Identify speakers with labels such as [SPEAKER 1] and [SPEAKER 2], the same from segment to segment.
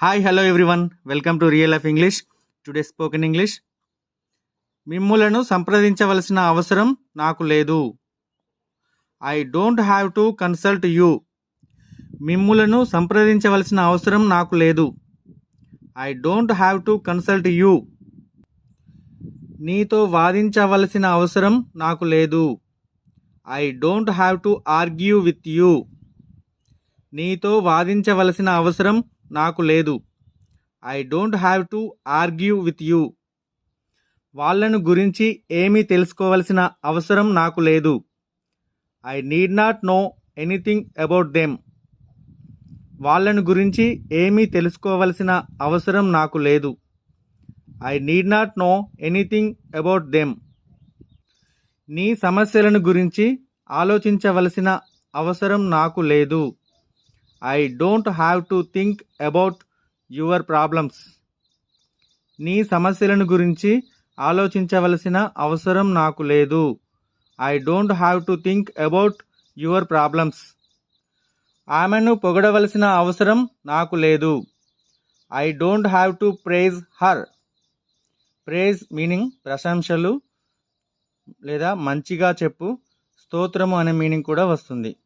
[SPEAKER 1] Hi hello everyone welcome to real of English today spoken English మిమ్ములను సంప్రదించవలసిన అవసరం నాకు లేదు. I don't have to consult you మిమ్ములను సంప్రదించవలసిన అవసరం నాకు లేదు. I don't have to consult you నీతో వాదించవలసిన అవసరం నాకు లేదు. I don't have to argue with you నీతో వాదించవలసిన అవసరం నాకు లేదు. I don't have to argue with you. వాళ్ళను గురించి ఏమీ తెలుసుకోవలసిన అవసరం నాకు లేదు. I need not know anything about them. వాళ్ళను గురించి ఏమీ తెలుసుకోవలసిన అవసరం నాకు లేదు. I need not know anything about them. నీ సమస్యలను గురించి ఆలోచించవలసిన అవసరం నాకు లేదు. I don't have to think about your problems నీ సమస్యలను గురించి ఆలోచించవలసిన అవసరం నాకు లేదు. I don't have to think about your problems ఆమెను పొగడవలసిన అవసరం నాకు లేదు. I don't have to praise her praise meaning ప్రశంసలు లేదా మంచిగా చెప్పు స్తోత్రము అనే మీనింగ్ కూడా వస్తుంది.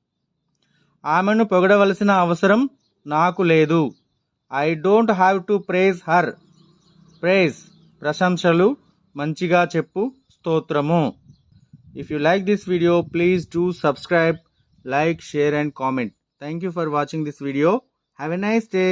[SPEAKER 1] ఆమెను పొగడవలసిన అవసరం నాకు లేదు. I don't have to praise her praise ప్రశంసలు మంచిగా చెప్పు స్తోత్రము. If you like this video please do subscribe like share and comment thank you for watching this video have a nice day